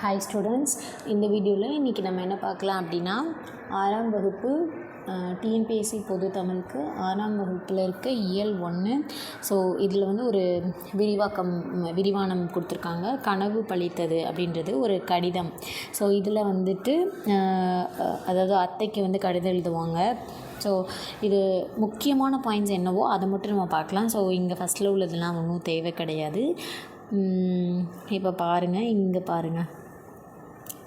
Hi students இந்த வீடியோவில் இன்றைக்கி நம்ம என்ன பார்க்கலாம் அப்படின்னா ஆறாம் வகுப்பு டிஎன்பிஎஸ்சி பொது தமிழுக்கு ஆறாம் வகுப்பில் இருக்க இயல் ஒன்று ஸோ இதில் வந்து ஒரு விரிவாக்கம் விரிவானம் கொடுத்துருக்காங்க. கனவு பழித்தது அப்படின்றது ஒரு கடிதம். ஸோ இதில் வந்துட்டு அதாவது அத்தைக்கு வந்து கடிதம் எழுதுவாங்க. ஸோ இது முக்கியமான பாயிண்ட்ஸ் என்னவோ அதை மட்டும் நம்ம பார்க்கலாம். ஸோ இங்கே ஃபஸ்ட்டில் உள்ளதெல்லாம் ஒன்றும் தேவை கிடையாது. இப்போ பாருங்கள் இங்கே பாருங்கள்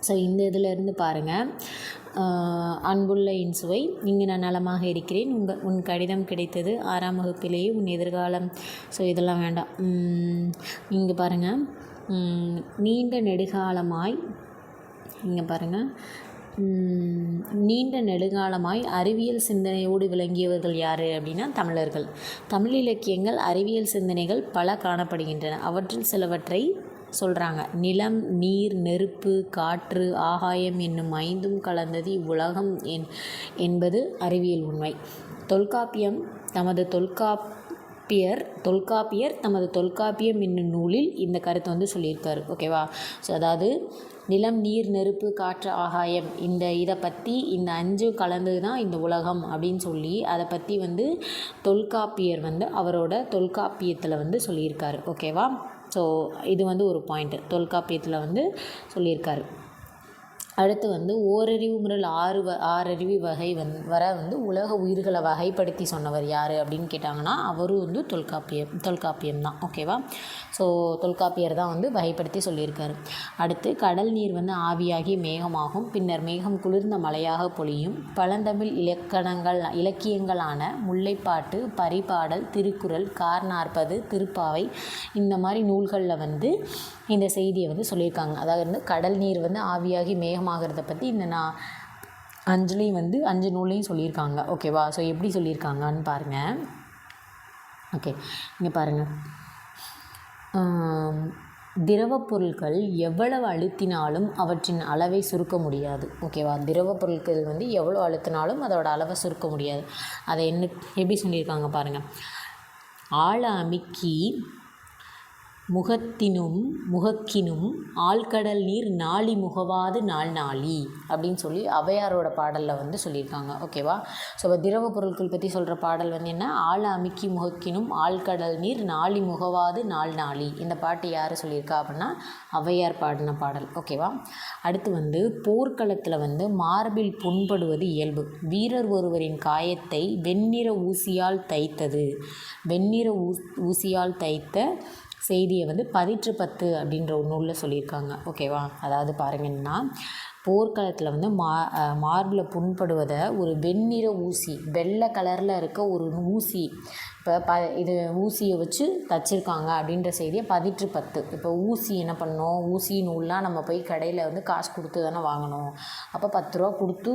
ஸோ இந்த இதிலிருந்து பாருங்கள் அன்புள்ள இன்சுவை இங்கு நான் நலமாக இருக்கிறேன். உங்கள் உன் கடிதம் கிடைத்தது ஆறாம் வகுப்பிலேயே உன் எதிர்காலம். ஸோ இதெல்லாம் வேண்டாம். இங்கே பாருங்கள் நீண்ட நெடுகாலமாய் இங்கே பாருங்கள் நீண்ட நெடுங்காலமாய் அறிவியல் சிந்தனையோடு விளங்கியவர்கள் யார் அப்படின்னா தமிழர்கள். தமிழ் இலக்கியங்கள் அறிவியல் சிந்தனைகள் பல காணப்படுகின்றன. அவற்றில் சிலவற்றை சொல்கிறாங்க நிலம் நீர் நெருப்பு காற்று ஆகாயம் என்னும் ஐந்தும் கலந்தது இவ்வுலகம் என் என்பது அறிவியல் உண்மை. தொல்காப்பியம் தமது தொல்காப்பியர் தொல்காப்பியர் தமது தொல்காப்பியம் என்னும் நூலில் இந்த கருத்தை வந்து சொல்லியிருக்காரு. ஓகேவா ஸோ அதாவது நிலம் நீர் நெருப்பு காற்று ஆகாயம் இந்த இதை பற்றி இந்த அஞ்சு கலந்தது தான் இந்த உலகம் அப்படின்னு சொல்லி அதை பற்றி வந்து தொல்காப்பியர் வந்து அவரோட தொல்காப்பியத்தில் வந்து சொல்லியிருக்காரு. ஓகேவா ஸோ இது வந்து ஒரு பாயிண்ட்டு தொல்காப்பியத்தில் வந்து சொல்லியிருக்காரு. அடுத்து வந்து ஓரறிவு முதல் ஆறு வ ஆறறிவு வகை வந் வர வந்து உலக உயிர்களை வகைப்படுத்தி சொன்னவர் யார் அப்படின்னு கேட்டாங்கன்னா அவரும் வந்து தொல்காப்பியம் தொல்காப்பியம் தான். ஓகேவா ஸோ தொல்காப்பியர் தான் வந்து வகைப்படுத்தி சொல்லியிருக்காரு. அடுத்து கடல் நீர் வந்து ஆவியாகி மேகமாகும். பின்னர் மேகம் குளிர்ந்த மழையாக பொழியும். பழந்தமிழ் இலக்கணங்கள் இலக்கியங்களான முல்லைப்பாட்டு பரிபாடல் திருக்குறள் கார் நாற்பது திருப்பாவை இந்த மாதிரி நூல்களில் வந்து இந்த செய்தியை வந்து சொல்லியிருக்காங்க. அதாவது வந்து கடல் நீர் வந்து ஆவியாகி மேகம் அதிகமாகிறத பற்றி இந்த நான் அஞ்சுலேயும் வந்து அஞ்சு நூல்லையும் சொல்லியிருக்காங்க. ஓகேவா ஸோ எப்படி சொல்லியிருக்காங்கன்னு பாருங்கள் ஓகே இங்கே பாருங்கள் ஆம், திரவப் பொருட்கள் எவ்வளவு அழுத்தினாலும் அவற்றின் அளவை சுருக்க முடியாது. ஓகேவா திரவப் பொருட்கள் வந்து எவ்வளோ அழுத்தினாலும் அதோட அளவை சுருக்க முடியாது. அதை என்ன எப்படி சொல்லியிருக்காங்க பாருங்கள் ஆழ அமுக்கி முகத்தினும் முகக்கினும் ஆழ்கடல் நீர் நாளி முகவாது நாள் நாளி அப்படின்னு சொல்லி ஔவையாரோட பாடலில் வந்து சொல்லியிருக்காங்க. ஓகேவா ஸோ இப்போ திரவ பொருட்கள் பற்றி சொல்கிற பாடல் வந்து என்ன? ஆழ அமுக்கி முகக்கினும் ஆழ்கடல் நீர் நாளி முகவாது நாள் நாளி. இந்த பாட்டு யார் சொல்லியிருக்கா அப்படின்னா ஔவையார் பாடின பாடல். ஓகேவா அடுத்து வந்து போர்க்களத்தில் வந்து மார்பில் புண்படுவது இயல்பு. வீரர் ஒருவரின் காயத்தை வெண்ணிற ஊசியால் தைத்தது. வெண்ணிற ஊ ஊசியால் தைத்த செய்தியை வந்து பதிற்று பத்து அப்படின்ற ஒரு நூலில் சொல்லியிருக்காங்க. ஓகேவா அதாவது பாருங்கன்னா போர்க்களத்தில் வந்து மா மார்பில் புண்படுவதை ஒரு வெண்ணிற ஊசி வெள்ளை கலரில் இருக்க ஒரு ஊசி இப்போ ப இது ஊசியை வச்சு தச்சிருக்காங்க அப்படின்ற செய்தியை பதிற்று பத்து. இப்போ ஊசி என்ன பண்ணோம் ஊசி நூல்லாம் நம்ம போய் கடையில் வந்து காசு கொடுத்து தானே வாங்கணும். அப்போ பத்து ரூபா கொடுத்து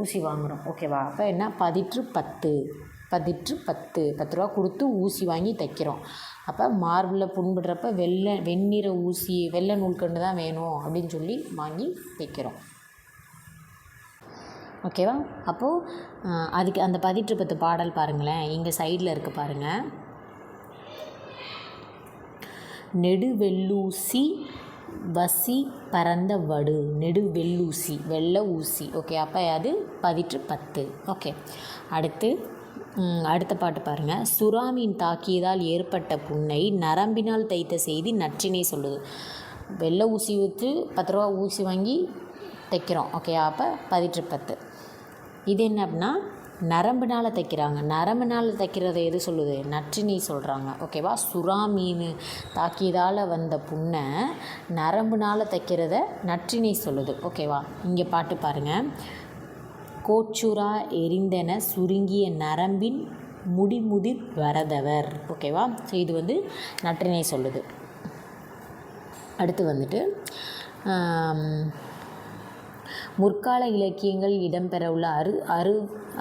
ஊசி வாங்குகிறோம் ஓகேவா அப்போ என்ன? பதிற்று பத்து. பதிற்று பத்து. பத்து ரூபா கொடுத்து ஊசி வாங்கி தைக்கிறோம். அப்போ மார்பிளில் புண்படுறப்ப வெள்ளை வெண்ணிற ஊசி வெள்ளை நூல்கண்டு தான் வேணும் அப்படின்னு சொல்லி வாங்கி தைக்கிறோம். ஓகேவா அப்போது அதுக்கு அந்த பதிற்று பத்து பாடல் பாருங்களேன். இங்கே சைடில் இருக்குது பாருங்கள் நெடுவெல்லூசி வசி பரந்த வடு. நெடு வெள்ளூசி வெள்ளை ஊசி. ஓகே அப்போ அது பதிற்று பத்து. ஓகே அடுத்து அடுத்த பாட்டு பாருங்கள் சுறாமீன் தாக்கியதால் ஏற்பட்ட புண்ணை நரம்பினால் தைத்த செய்தி நற்றினை சொல்லுது. வெள்ளை ஊசி ஊற்று பத்து ரூபா ஊசி வாங்கி தைக்கிறோம். ஓகே அப்போ பதிற்று பத்து. இது என்ன அப்படின்னா நரம்புனால் தைக்கிறாங்க. நரம்புனால் தைக்கிறத எது சொல்லுது? நற்றினை சொல்கிறாங்க ஓகேவா சுறா மீன் தாக்கியதால் வந்த புண்ணை நரம்புனால் தைக்கிறத நற்றினை சொல்லுது. ஓகேவா இங்கே பாட்டு பாருங்கள் கோச்சுரா எரிந்தன சுருங்கிய நரம்பின் முடிமுதிர் வரதவர். ஓகேவா ஸோ இது வந்து நற்றினை சொல்லுது. அடுத்து வந்துட்டு முற்கால இலக்கியங்கள் இடம்பெறவுள்ள அரு அரு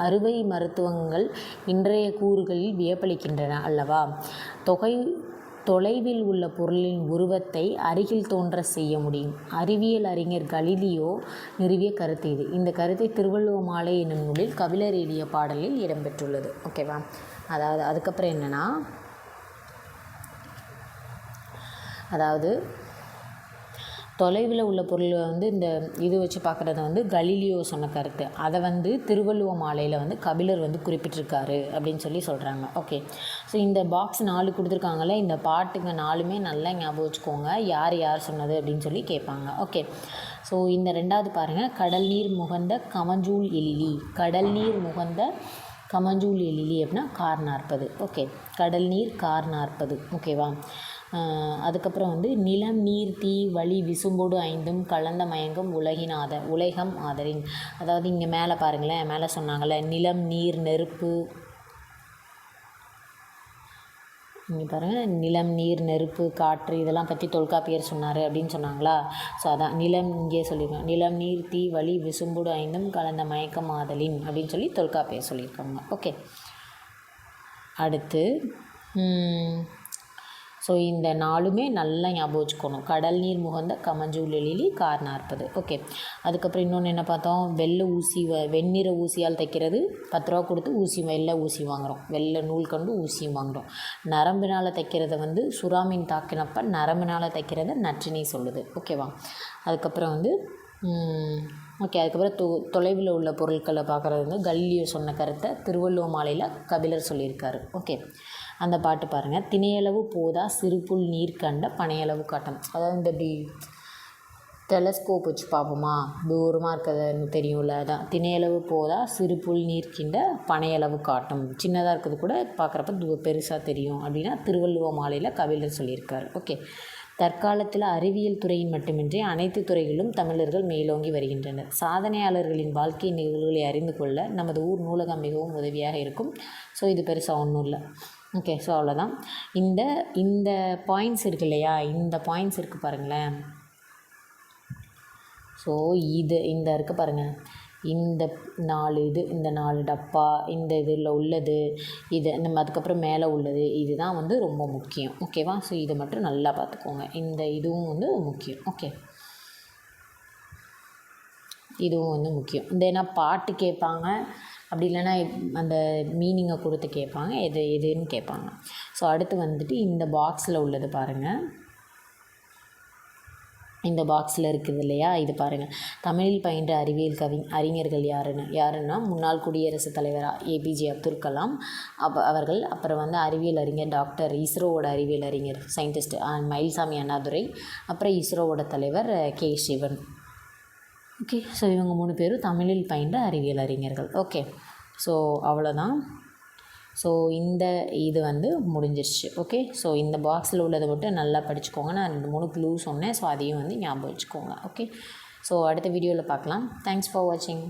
அறுவை மருத்துவங்கள் இன்றைய கூறுகளில் வியப்பளிக்கின்றன அல்லவா? தொகை தொலைவில் உள்ள பொருளின் உருவத்தை அருகில் தோன்ற செய்ய முடியும். அறிவியல் அறிஞர் கலிலியோ நிறுவிய கருத்து இது. இந்த கருத்தை திருவள்ளுவ மாலை என்னும் நூலில் கபிலர் எழுதிய பாடலில் இடம்பெற்றுள்ளது. ஓகேவா அதாவது அதுக்கப்புறம் என்னென்னா அதாவது தொலைவில் உள்ள பொருளை வந்து இந்த இது வச்சு பார்க்குறத வந்து கலீலியோ சொன்ன கருத்து. அதை வந்து திருவள்ளுவ மாலையில் வந்து கபிலர் வந்து குறிப்பிட்டிருக்காரு அப்படின்னு சொல்லி சொல்கிறாங்க ஓகே. ஸோ இந்த பாக்ஸ் நாலு கொடுத்துருக்காங்களே இந்த பாட்டுங்க நாலுமே நல்லா ஞாபகம் வச்சுக்கோங்க. யார் யார் சொன்னது அப்படின்னு சொல்லி கேட்பாங்க. ஓகே. ஸோ இந்த ரெண்டாவது பாருங்கள் கடல் நீர் முகந்த கமஞ்சூல் எழிலி. கடல் நீர் முகந்த கமஞ்சூல் எழிலி அப்படின்னா கார் நாற்பது. ஓகே. கடல் நீர் கார் நாற்பது. ஓகேவா? அதுக்கப்புறம் வந்து நிலம் நீர் தீ வழி விசும்போடு ஐந்தும் கலந்த மயங்கும் ஆத உலகம் ஆதரின். அதாவது இங்கே மேலே பாருங்களேன் மேலே சொன்னாங்கள்ல நிலம் நீர் நெருப்பு. இங்கே பாருங்கள் நிலம் நீர் நெருப்பு காற்று இதெல்லாம் பற்றி தொல்காப்பியர் சொன்னார் அப்படின்னு சொன்னாங்களா? ஸோ அதான் நிலம் இங்கே சொல்லியிருக்கோம் நிலம் நீர் தீ வழி விசும்புடு ஐந்தும் கலந்த மயக்கம் ஆதலின் அப்படின்னு சொல்லி தொல்காப்பியர் சொல்லியிருக்காங்க. ஓகே அடுத்து ஸோ இந்த நாளுமே நல்லா ஞாபகம் வச்சுக்கணும். கடல் நீர் முகந்த கமஞ்சூல் எழிலி கார் நாற்பது. ஓகே அதுக்கப்புறம் இன்னொன்று என்ன பார்த்தோம்? வெள்ளை ஊசி வ வெண்ணிற ஊசியால் தைக்கிறது. பத்து ரூபா கொடுத்து ஊசி வெள்ளை ஊசி வாங்குகிறோம் வெள்ளை நூல் கண்டு ஊசியும் வாங்குகிறோம் நரம்பினால் தைக்கிறத வந்து சுறாமீன் தாக்கினப்ப நரம்பினால் தைக்கிறத நற்றினை சொல்லுது. ஓகேவா அதுக்கப்புறம் வந்து ஓகே அதுக்கப்புறம் தொ தொலைவில் உள்ள பொருட்களை பார்க்குறது வந்து கல்லியோ சொன்ன கருத்தை திருவள்ளுவ மாலையில் கபிலர் சொல்லியிருக்காரு. ஓகே அந்த பாட்டு பாருங்கள் திணையளவு போதா சிறுபுல் நீர் கண்ட பனையளவு காட்டம். அதாவது இந்த இப்படி டெலஸ்கோப் வச்சு பார்ப்போமா? தூரமாக இருக்கிறது தெரியும்ல அதான். திணையளவு போதா சிறுபுல் நீர் கிண்ட பனையளவு காட்டும். சின்னதாக இருக்கிறது கூட பார்க்குறப்ப தூ பெருசாக தெரியும் அப்படின்னா திருவள்ளுவ மாலையில் கபிலர் சொல்லியிருக்காரு. ஓகே தற்காலத்தில் அறிவியல் துறையின் மட்டுமின்றி அனைத்து துறைகளிலும் தமிழர்கள் மேலோங்கி வருகின்றனர். சாதனையாளர்களின் வாழ்க்கை நிகழ்வுகளை அறிந்து கொள்ள நமது ஊர் நூலகம் மிகவும் உதவியாக இருக்கும். ஸோ இது பெருசாக ஒன்றும் இல்லை. ஓகே ஸோ அவ்வளோதான் இந்த இந்த பாயிண்ட்ஸ் இருக்கு இல்லையா? இந்த பாயிண்ட்ஸ் இருக்குது பாருங்களேன். ஸோ இது இந்த இருக்குது பாருங்கள் இந்த நாலு இது இந்த நாலு டப்பா இந்த இதில் உள்ளது இது நம்ம அதுக்கப்புறம் மேலே உள்ளது இதுதான் வந்து ரொம்ப முக்கியம். ஓகேவா ஸோ இதை மட்டும் நல்லா பார்த்துக்கோங்க. இந்த இதுவும் வந்து முக்கியம். ஓகே இதுவும் வந்து முக்கியம். இந்த ஏன்னா பாட்டு கேட்பாங்க. அப்படி இல்லைன்னா அந்த மீனிங்கை கொடுத்து கேட்பாங்க. எது எதுன்னு கேட்பாங்க. ஸோ அடுத்து வந்துட்டு இந்த பாக்ஸில் உள்ளது பாருங்கள் இந்த பாக்ஸில் இருக்குது இல்லையா? இது பாருங்கள் தமிழில் பயின்ற அறிவியல் கவி அறிஞர்கள் யாருன்னு? யாருன்னா முன்னாள் குடியரசுத் தலைவராக ஏபிஜே அப்துல் கலாம். அப்போ அவர்கள் அப்புறம் வந்து அறிவியல் அறிஞர் டாக்டர் இஸ்ரோவோட அறிவியல் அறிஞர் சயின்டிஸ்ட் மயில்சாமி அண்ணாதுரை. அப்புறம் இஸ்ரோவோட தலைவர் கே. சிவன். ஓகே ஸோ இவங்க மூணு பேரும் தமிழில் பயின்ற அறிவியல் அறிஞர்கள். ஓகே ஸோ அவ்வளோதான் ஸோ இந்த இது வந்து முடிஞ்சிருச்சு. ஓகே ஸோ இந்த பாக்ஸில் உள்ளதை மட்டும் நல்லா படிச்சுக்கோங்க. நான் ரெண்டு மூணு க்ளூ சொன்னேன். ஸோ அதையும் வந்து ஞாபகம் வச்சுக்கோங்க. ஓகே ஸோ அடுத்த வீடியோவில் பார்க்கலாம். தேங்க்ஸ் ஃபார் வாட்சிங்